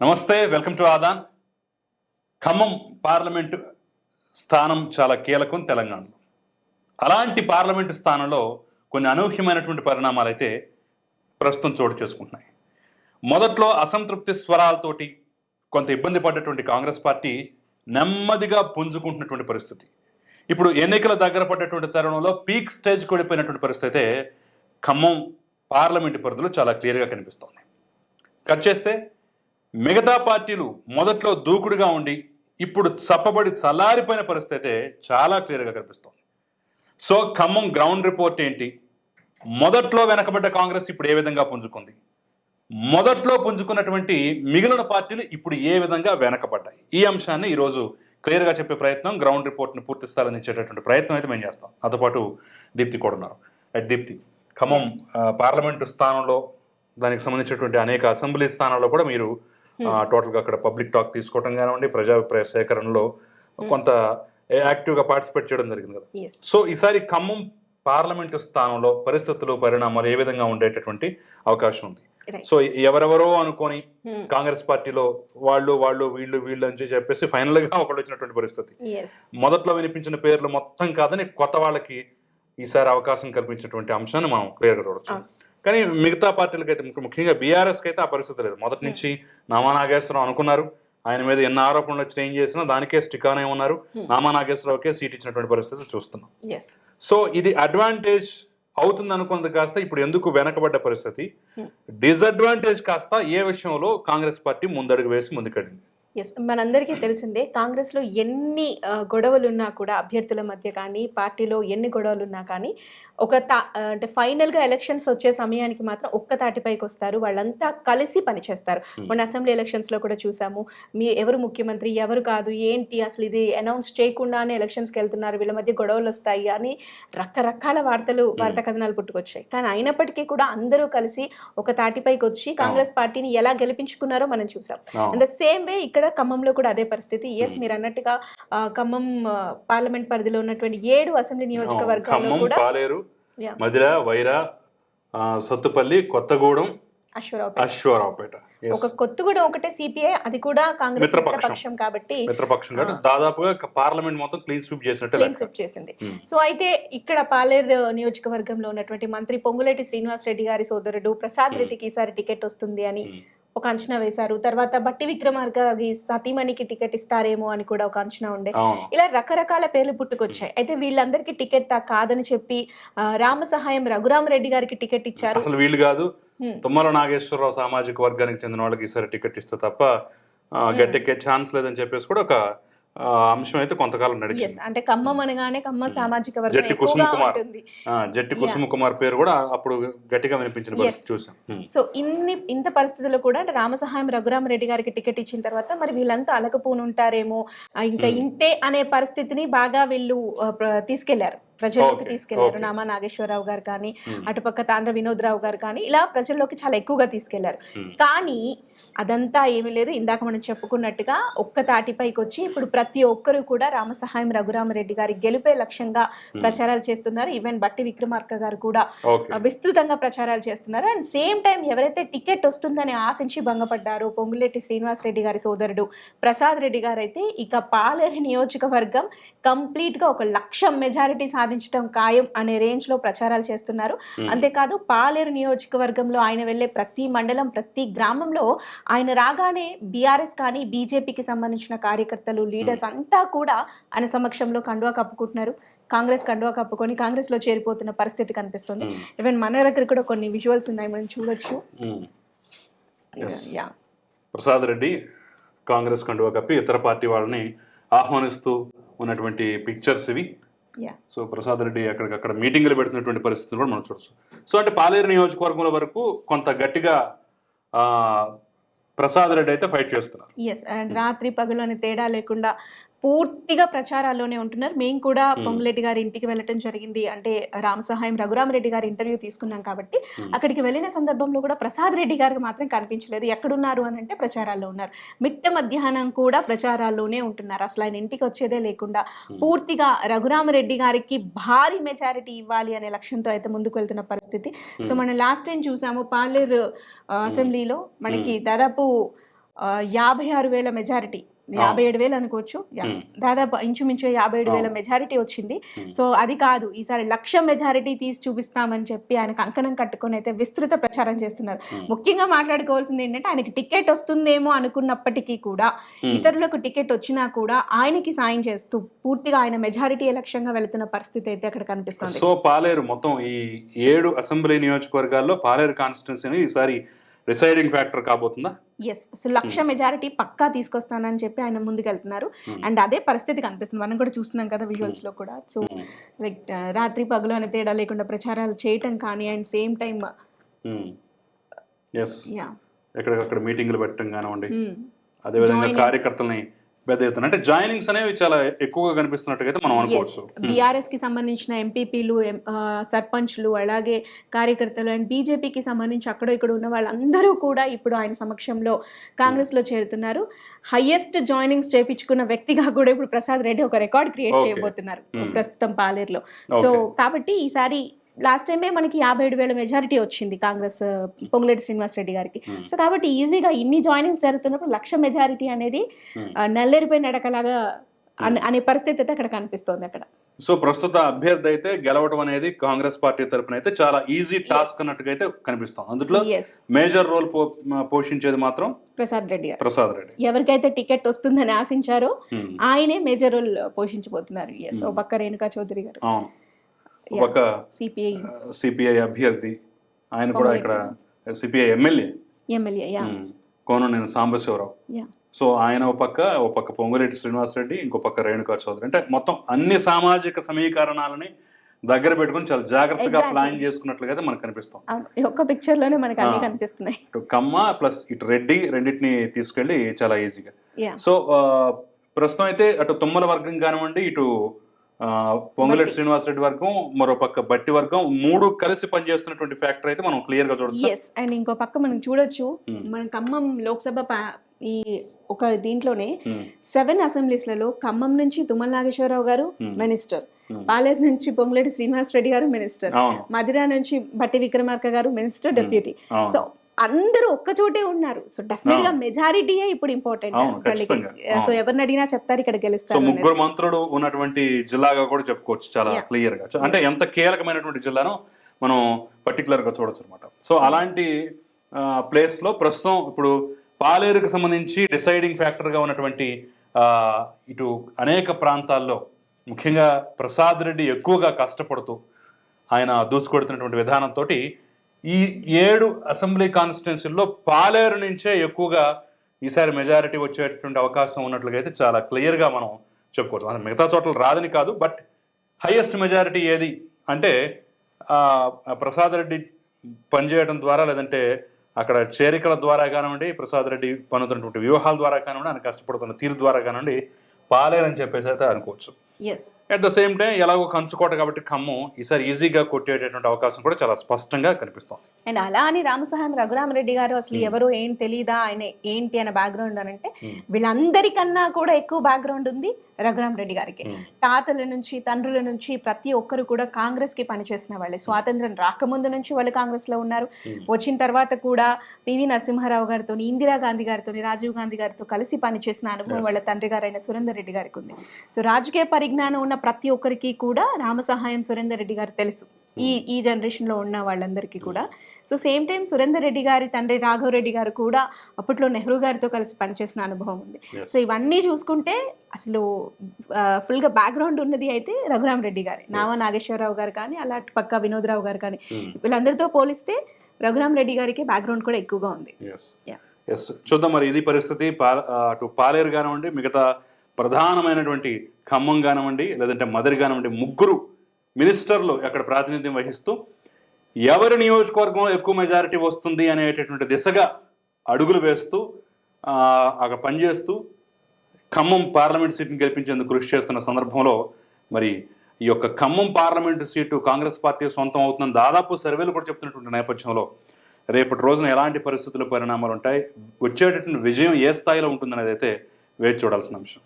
నమస్తే welcome to Aadan. Khammam parliament స్థానం చాలా కీలకం తెలంగాణలో. అలాంటి పార్లమెంటు స్థానంలో కొన్ని అనూహ్యమైనటువంటి పరిణామాలు అయితే ప్రస్తుతం చోటు చేసుకుంటున్నాయి. మొదట్లో అసంతృప్తి స్వరాలతోటి కొంత ఇబ్బంది పడ్డటువంటి కాంగ్రెస్ పార్టీ నెమ్మదిగా పుంజుకుంటున్నటువంటి పరిస్థితి. ఇప్పుడు ఎన్నికల దగ్గర పడ్డటువంటి తరుణంలో పీక్ స్టేజ్ కూడిపోయినటువంటి పరిస్థితి అయితే ఖమ్మం పార్లమెంటు పరిధిలో చాలా క్లియర్గా కనిపిస్తోంది. కట్ చేస్తే మిగతా పార్టీలు మొదట్లో దూకుడుగా ఉండి ఇప్పుడు చప్పబడి చల్లారిపోయిన పరిస్థితి అయితే చాలా క్లియర్గా కనిపిస్తోంది. సో ఖమ్మం గ్రౌండ్ రిపోర్ట్ ఏంటి? మొదట్లో వెనకబడ్డ కాంగ్రెస్ ఇప్పుడు ఏ విధంగా పుంజుకుంది? మొదట్లో పుంజుకున్నటువంటి మిగిలిన పార్టీలు ఇప్పుడు ఏ విధంగా వెనకబడ్డాయి? ఈ అంశాన్ని ఈరోజు క్లియర్గా చెప్పే ప్రయత్నం గ్రౌండ్ రిపోర్ట్ని పూర్తి స్థాయిలో ఇచ్చేటటువంటి ప్రయత్నం అయితే మేము చేస్తాం. దాంతో పాటు దీప్తి కూడా ఉన్నారు. అట్ దీప్తి ఖమ్మం పార్లమెంటు స్థానంలో దానికి సంబంధించినటువంటి అనేక అసెంబ్లీ స్థానాల్లో కూడా మీరు టోటల్గా అక్కడ పబ్లిక్ టాక్ తీసుకోవడం కానివ్వండి ప్రజాభిప్రాయ సేకరణలో కొంత యాక్టివ్గా పార్టిసిపేట్ చేయడం జరిగింది కదా. సో ఈసారి ఖమ్మం పార్లమెంటు స్థానంలో పరిస్థితులు పరిణామాలు ఏ విధంగా ఉండేటటువంటి అవకాశం ఉంది. సో ఎవరెవరో అనుకొని కాంగ్రెస్ పార్టీలో వాళ్ళు వాళ్ళు వీళ్ళు వీళ్ళు అని చెప్పేసి ఫైనల్గా ఒకళ్ళు వచ్చినటువంటి పరిస్థితి. మొదట్లో వినిపించిన పేర్లు మొత్తం కాదని కొత్త వాళ్ళకి ఈసారి అవకాశం కల్పించినటువంటి అంశాన్ని మనం క్లియర్గా చూడొచ్చు. కానీ మిగతా పార్టీలకి అయితే ముఖ్య- ముఖ్యంగా బీఆర్ఎస్కి అయితే ఆ పరిస్థితి లేదు. మొదటి నుంచి నామా నాగేశ్వరరావు అనుకున్నారు. ఆయన మీద ఎన్ని ఆరోపణలు వచ్చి ఏం చేసినా దానికే స్టిక్ ఆనే ఉన్నారు. నామా నాగేశ్వరరావుకే సీట్ ఇచ్చినటువంటి పరిస్థితి చూస్తున్నాం. సో ఇది అడ్వాంటేజ్ అవుతుంది అనుకున్నది కాస్త ఇప్పుడు ఎందుకు వెనకబడ్డ పరిస్థితి? డిసడ్వాంటేజ్ కాస్త ఏ విషయంలో కాంగ్రెస్ పార్టీ ముందడుగు వేసి ముందుకెళ్ళింది? ఎస్ మనందరికీ తెలిసిందే కాంగ్రెస్లో ఎన్ని గొడవలు ఉన్నా కూడా అభ్యర్థుల మధ్య కానీ పార్టీలో ఎన్ని గొడవలు ఉన్నా కానీ ఒక తా అంటే ఫైనల్గా ఎలక్షన్స్ వచ్చే సమయానికి మాత్రం ఒక్క తాటిపైకి వస్తారు. వాళ్ళంతా కలిసి పనిచేస్తారు మొన్న అసెంబ్లీ ఎలక్షన్స్లో కూడా చూసాము మీ ఎవరు ముఖ్యమంత్రి ఎవరు కాదు ఏంటి అసలు ఇది అనౌన్స్ చేయకుండానే ఎలక్షన్స్కి వెళ్తున్నారు వీళ్ళ మధ్య గొడవలు వస్తాయి అని రకరకాల వార్తలు వార్తా కథనాలు పుట్టుకొచ్చాయి. కానీ అయినప్పటికీ కూడా అందరూ కలిసి ఒక తాటిపైకి వచ్చి కాంగ్రెస్ పార్టీని ఎలా గెలిపించుకున్నారో మనం చూసాం. అండ్ ద సేమ్ వే ఇక్కడ ఖమ్మంలో కూడా అదే పరిస్థితి ఎస్ మీరు అన్నట్టుగా ఖమ్మం పార్లమెంట్ పరిధిలో ఉన్నటువంటి ఏడు అసెంబ్లీ నియోజకవర్గాల్లో కూడా పాలేరు. మధిర వైరా సత్తుపల్లి కొత్తగూడెం అశ్వరావు అశ్వరావుపేట. ఒక కొత్తగూడెం ఒకటే సిపిఐ అది కూడా కాంగ్రెస్ మిత్రపక్షం. కాబట్టి మిత్రపక్షం దాదాపుగా పార్లమెంట్ మొత్తం క్లీన్ స్వీప్ చేసినట్టే క్లీన్. స్విప్ చేసింది Hmm. సో అయితే ఇక్కడ పాలేరు నియోజకవర్గంలో ఉన్నటువంటి మంత్రి పొంగులేటి శ్రీనివాస్ రెడ్డి గారి సోదరుడు ప్రసాద్ రెడ్డికి ఈసారి టికెట్ వస్తుంది అని Hmm. ఒక అంచనా వేశారు. తర్వాత బట్టి విక్రమార్క గారి సతీమణికి టికెట్ ఇస్తారేమో అని కూడా ఒక అంచనా ఉండే. ఇలా రకరకాల పేర్లు పుట్టుకొచ్చాయి. అయితే వీళ్ళందరికీ టికెట్ కాదని చెప్పి రామ సహాయం రఘురామరెడ్డి గారికి టికెట్ ఇచ్చారు. అసలు వీళ్ళు కాదు. తుమ్మల నాగేశ్వరరావు సామాజిక వర్గానికి చెందిన వాళ్ళకి ఈసారి టికెట్ ఇస్తే తప్ప గట్టెక్కే ఛాన్స్ లేదని చెప్పేసి కూడా ఒక అంశం అయితే కొంతకాలం నడిచింది. అంటే ఖమ్మం అనగానే ఖమ్మం సామాజిక వర్గం జట్టి కుసుమ కుమార్. జట్టి కుసుమ కుమార్ పేరు కూడా అప్పుడు గట్టిగా వినిపించిన పరిస్థితి చూసాం. Hmm. సో ఇన్ని ఇంత పరిస్థితుల్లో కూడా అంటే రామసహాయం రఘురామరెడ్డి గారికి టికెట్ ఇచ్చిన తర్వాత మరి వీళ్ళంతా అలకపోను ఉంటారేమో ఆ, ఇంకా Hmm. ఇంతే అనే పరిస్థితిని బాగా వీళ్ళు తీసుకెళ్ళారు. ప్రజల్లోకి తీసుకెళ్ళారు. నామా నాగేశ్వరరావు గారు కానీ Hmm. అటుపక్క తాండ్ర వినోద్రావు గారు కానీ ఇలా ప్రజల్లోకి చాలా ఎక్కువగా తీసుకెళ్ళారు. Hmm. కానీ అదంతా ఏమీ లేదు. ఇందాక మనం చెప్పుకున్నట్టుగా ఒక్క తాటిపైకి వచ్చి ఇప్పుడు ప్రతి ఒక్కరు కూడా రామసహాయం రఘురామరెడ్డి గారి గెలిపే లక్ష్యంగా ప్రచారాలు చేస్తున్నారు. ఈవెన్ బట్టి విక్రమార్క గారు కూడా విస్తృతంగా ప్రచారాలు చేస్తున్నారు. అండ్ సేమ్ టైం ఎవరైతే టికెట్ వస్తుందని ఆశించి భంగపడ్డారో పొంగులేటి శ్రీనివాస్ రెడ్డి గారి సోదరుడు ప్రసాద్ రెడ్డి గారు అయితే ఇక పాలేరు నియోజకవర్గం కంప్లీట్గా ఒక లక్షం మెజారిటీ సాధించడం ఖాయం అనే రేంజ్లో ప్రచారాలు చేస్తున్నారు. అంతేకాదు పాలేరు నియోజకవర్గంలో ఆయన వెళ్ళే ప్రతి మండలం ప్రతి గ్రామంలో ఆయన రాగానే బీఆర్ఎస్ కానీ బీజేపీకి సంబంధించిన కార్యకర్తలు లీడర్స్ అంతా కూడా ఆయన సమక్షంలో కండువా కప్పుకుంటున్నారు. కాంగ్రెస్ కండువా కప్పుకొని కాంగ్రెస్లో చేరిపోతున్న పరిస్థితి కనిపిస్తుంది. ఈవెన్ మన దగ్గర కూడా కొన్ని విజువల్స్ ఉన్నాయి మనం చూడొచ్చు. ప్రసాద్ రెడ్డి కాంగ్రెస్ కండువా కప్పి ఇతర పార్టీ వాళ్ళని ఆహ్వానిస్తూ ఉన్నటువంటి పిక్చర్స్ ఇవి. సో ప్రసాద్ రెడ్డి అక్కడికక్కడ మీటింగులు పెడుతున్నటువంటి పరిస్థితిని కూడా మనం చూడొచ్చు. సో అంటే పాలేరు నియోజకవర్గంలో వరకు కొంత గట్టిగా ఆ, ప్రసాద్ రెడ్డి అయితే ఫైట్ చేస్తున్నారు. ఎస్ రాత్రి పగలు అనే తేడా లేకుండా పూర్తిగా ప్రచారాల్లోనే ఉంటున్నారు. మేము కూడా పొంగులేటి గారి ఇంటికి వెళ్ళటం జరిగింది. అంటే రామ సహాయం రఘురామరెడ్డి గారి ఇంటర్వ్యూ తీసుకున్నాం కాబట్టి. అక్కడికి వెళ్ళిన సందర్భంలో కూడా ప్రసాద్ రెడ్డి గారికి మాత్రం కనిపించలేదు. ఎక్కడున్నారు అని అంటే ప్రచారాల్లో ఉన్నారు. మిట్ట మధ్యాహ్నం కూడా ప్రచారాల్లోనే ఉంటున్నారు. అసలు ఆయన ఇంటికి వచ్చేదే లేకుండా పూర్తిగా రఘురామరెడ్డి గారికి భారీ మెజారిటీ ఇవ్వాలి అనే లక్ష్యంతో అయితే ముందుకు వెళ్తున్న పరిస్థితి. సో మనం లాస్ట్ టైం చూసాము పాలేరు ఆ, అసెంబ్లీలో మనకి దాదాపు యాభై ఆరు వేల మెజారిటీ. యాభై ఏడు వేలు అనుకోవచ్చు. దాదాపు ఇంచుమించు యాభై ఏడు వేల. మెజారిటీ వచ్చింది. సో అది కాదు ఈసారి లక్ష మెజారిటీ తీసి చూపిస్తామని చెప్పి ఆయన కంకణం కట్టుకొని అయితే విస్తృత ప్రచారం చేస్తున్నారు. ముఖ్యంగా మాట్లాడుకోవాల్సింది ఏంటంటే ఆయనకి టికెట్ వస్తుందేమో అనుకున్నప్పటికీ కూడా. ఇతరులకు టికెట్ వచ్చినా కూడా ఆయనకి సాయం చేస్తూ పూర్తిగా ఆయన మెజారిటీ లక్ష్యంగా వెళుతున్న పరిస్థితి అయితే అక్కడ కనిపిస్తుంది సో పాలేరు మొత్తం ఈ ఏడు అసెంబ్లీ నియోజకవర్గాల్లో పాలేరు కాన్స్టిట్యున్సీని ఈసారి డిసైడింగ్ ఫ్యాక్టర్ కాబోతుందా? ఎస్ సో లక్ష మెజారిటీ పక్కా తీసుకొస్తానని చెప్పి ఆయన ముందుకెళ్తున్నారు. Hmm. అండ్ అదే పరిస్థితి కనిపిస్తుంది. మనం కూడా చూస్తున్నాం కదా విజువల్స్లో కూడా. So Hmm. లైక్ రాత్రి పగలు అనే తేడా లేకుండా ప్రచారాలు చేయటం కానీ అండ్ సేమ్ టైం ఎక్కడికక్కడ మీటింగ్లు పెట్టడం కానివ్వండి. Hmm. అదేవిధంగా. కార్యకర్తల్ని పెద్ద ఎత్తున అంటే జాయినింగ్స్ అనేవి చాలా ఎక్కువగా కనిపిస్తున్నట్టుగా మనం అనుకోవచ్చు Hmm. బీఆర్ఎస్కి సంబంధించిన ఎంపీపీలు సర్పంచ్లు అలాగే కార్యకర్తలు అండ్ బీజేపీకి సంబంధించి అక్కడ ఇక్కడ ఉన్న వాళ్ళందరూ కూడా ఇప్పుడు ఆయన సమక్షంలో కాంగ్రెస్లో చేరుతున్నారు హైయెస్ట్ జాయినింగ్స్ చేపించుకున్న వ్యక్తిగా కూడా ఇప్పుడు ప్రసాద్ రెడ్డి ఒక రికార్డ్ క్రియేట్. చేయబోతున్నారు Hmm. ప్రస్తుతం పాలేరులో సో. కాబట్టి ఈసారి లాస్ట్ టైమే మనకి యాభై ఏడు వేల మెజారిటీ వచ్చింది కాంగ్రెస్ పొంగులేటి శ్రీనివాస్ రెడ్డి గారికి. Hmm. సో కాబట్టి ఈజీగా ఇన్ని జాయినింగ్స్ జరుగుతున్నప్పుడు లక్ష మెజారిటీ అనేది Hmm. ఆ, నల్లేరిపోయి నడకలాగా అనే- అనే పరిస్థితి అయితే అక్కడ కనిపిస్తోంది అక్కడ. సో ప్రస్తుత అభ్యర్థి అయితే గెలవడం అనేది కాంగ్రెస్ పార్టీ తరపున అయితే చాలా ఈజీ టాస్క్ అన్నట్టుగా అయితే కనిపిస్తాం అందులో మేజర్ రోల్ పోషించేది మాత్రం ప్రసాద్ రెడ్డి గారు. ప్రసాద్ రెడ్డి. ఎవరికైతే టికెట్ వస్తుందని ఆశించారో Hmm. ఆయనే మేజర్ రోల్ పోషించబోతున్నారు. ఎస్ ఓ Hmm. పక్క రేణుకా చౌదరి గారు. అవును. ఒక సిపిఐ సిపిఐ అభ్యర్థి. ఆయన కూడా ఇక్కడ CPI MLA MLA Kunamneni Sambasivarao. So ఆయన ఒక పక్క ఒక పక్క పొంగులేటి శ్రీనివాసరెడ్డి ఇంకో పక్క రేణుకా చౌదరి. అంటే మొత్తం అన్ని సామాజిక సమీకరణాలని దగ్గర పెట్టుకుని చాలా జాగ్రత్తగా. ప్లాన్ చేసుకున్నట్లుగా అయితే మనకు కనిపిస్తాం. ఒక్క పిక్చర్లోనే మనకి అన్ని. కనిపిస్తున్నాయి. ఇటు కమ్మ ప్లస్ ఇటు రెడ్డి రెండింటిని తీసుకెళ్ళి చాలా ఈజీగా సో ప్రస్తుతం అయితే అటు తుమ్మల వర్గం కానివ్వండి ఇటు పొంగులేటి. శ్రీనివాసరెడ్డి వర్గం మరో పక్క బట్టి వర్గం మూడు కలిసి పనిచేస్తున్నటువంటి ఫ్యాక్టర్ అయితే మనం క్లియర్గా చూడొచ్చు ఎస్ అండ్ ఇంకో పక్క మనం చూడొచ్చు Hmm. మన ఖమ్మం లోక్సభ ఈ ఒక దీంట్లోనే Hmm. సెవెన్ అసెంబ్లీస్లలో ఖమ్మం నుంచి తుమ్మల నాగేశ్వరరావు గారు Hmm. Minister Hmm. పాలేరు నుంచి పొంగులేటి శ్రీనివాస్ రెడ్డి గారు మినిస్టర్ మధిర నుంచి బట్టి విక్రమార్క గారు మినిస్టర్ డెప్యూటీ. సో అందరూ ఒక్క చోటే ఉన్నారు సో డెఫినెట్గా అవును. మెజారిటీయే ఇప్పుడు ఇంపార్టెంట్. సో. ఎవరిని అడిగినా చెప్తారు ఇక్కడ గెలుస్తారు. ముగ్గురు మంత్రులు ఉన్నటువంటి జిల్లాగా కూడా చెప్పుకోవచ్చు చాలా. క్లియర్గా అంటే ఎంత కీలకమైనటువంటి జిల్లాను మనం పర్టికులర్గా చూడొచ్చు అనమాట సో అలాంటి ప్లేస్లో ప్రస్తుతం ఇప్పుడు పాలేరుకు సంబంధించి డిసైడింగ్ ఫ్యాక్టర్గా ఉన్నటువంటి ఇటు అనేక ప్రాంతాల్లో ముఖ్యంగా ప్రసాద్ రెడ్డి ఎక్కువగా కష్టపడుతూ ఆయన దూసుకొడుతున్నటువంటి విధానంతో ఈ ఏడు అసెంబ్లీ కాన్స్టిట్యున్సీల్లో పాలేరు నుంచే ఎక్కువగా ఈసారి మెజారిటీ వచ్చేటటువంటి అవకాశం ఉన్నట్లుగా అయితే చాలా క్లియర్గా మనం చెప్పుకోవచ్చు. అంటే మిగతా చోట్ల రాదని కాదు బట్ హైయెస్ట్ మెజారిటీ ఏది అంటే ప్రసాద్ రెడ్డి పనిచేయడం ద్వారా లేదంటే అక్కడ చేరికల ద్వారా కానివ్వండి ప్రసాద్ రెడ్డి పనుతున్నటువంటి వ్యూహాల ద్వారా కానివ్వండి ఆయన కష్టపడుతున్న తీరు ద్వారా కానివ్వండి పాలేరని చెప్పేసి అయితే అనుకోవచ్చు. అట్ ద సేమ్ టైం ఎలాగో కంచుకోట కాబట్టి ఖమ్మం ఈసారి ఈజీగా కొట్టేటటువంటి అవకాశం కూడా చాలా స్పష్టంగా కనిపిస్తుంది. అండ్ అలా అని రామసహాయం రఘురామరెడ్డి గారు అసలు ఎవరు ఏం తెలీదా ఆయన ఏంటి అనే బ్యాక్గ్రౌండ్ అని అంటే Hmm. వీళ్ళందరికన్నా కూడా ఎక్కువ బ్యాక్గ్రౌండ్ ఉంది. రఘురామరెడ్డి గారికి. Hmm. తాతల నుంచి తండ్రుల నుంచి ప్రతి ఒక్కరు కూడా కాంగ్రెస్కి పనిచేసిన వాళ్ళే. స్వాతంత్రం రాకముందు నుంచి వాళ్ళు కాంగ్రెస్లో ఉన్నారు. వచ్చిన తర్వాత కూడా పివి నరసింహారావు గారితో ఇందిరా గాంధీ గారితో రాజీవ్ గాంధీ గారితో కలిసి పనిచేసిన అనుభవం. వాళ్ళ తండ్రి గారైన సురేందర్ రెడ్డి గారికి ఉంది. సో రాజకీయ పరిజ్ఞానం ఉన్న ప్రతి ఒక్కరికి కూడా రామసహాయం సురేందర్ రెడ్డి గారు తెలుసు. ఈ ఈ జనరేషన్లో ఉన్న వాళ్ళందరికీ కూడా. So same time Surender Reddy గారి తండ్రి రాఘవ్ రెడ్డి గారు కూడా అప్పట్లో నెహ్రూ గారితో కలిసి పనిచేసిన అనుభవం ఉంది. సో ఇవన్నీ చూసుకుంటే అసలు ఫుల్గా బ్యాక్గ్రౌండ్ ఉన్నది అయితే రఘురామ్ రెడ్డి గారి. నావా నాగేశ్వరరావు గారు కానీ అలా పక్క వినోద్రావు గారు కానీ వీళ్ళందరితో పోలిస్తే రఘురామ్ రెడ్డి గారికి బ్యాక్గ్రౌండ్ కూడా ఎక్కువగా ఉంది. ఎస్ చూద్దాం మరి ఇది పరిస్థితి. అటు పాలేరు కానివ్వండి మిగతా ప్రధానమైనటువంటి ఖమ్మం కానివ్వండి లేదంటే మదరి కానివ్వండి ముగ్గురు మినిస్టర్లు అక్కడ ప్రాతినిధ్యం వహిస్తూ ఎవరి నియోజకవర్గంలో ఎక్కువ మెజారిటీ వస్తుంది అనేటటువంటి దిశగా అడుగులు వేస్తూ అక్కడ పనిచేస్తూ ఖమ్మం పార్లమెంట్ సీట్ని గెలిపించేందుకు కృషి చేస్తున్న సందర్భంలో మరి ఈ యొక్క Khammam parliament seat Congress party సొంతం అవుతుందని దాదాపు సర్వేలు కూడా చెప్తున్నటువంటి నేపథ్యంలో రేపటి రోజున ఎలాంటి పరిస్థితులు పరిణామాలు ఉంటాయి వచ్చేటటువంటి విజయం ఏ స్థాయిలో ఉంటుందనేది అయితే వేచి చూడాల్సిన అంశం.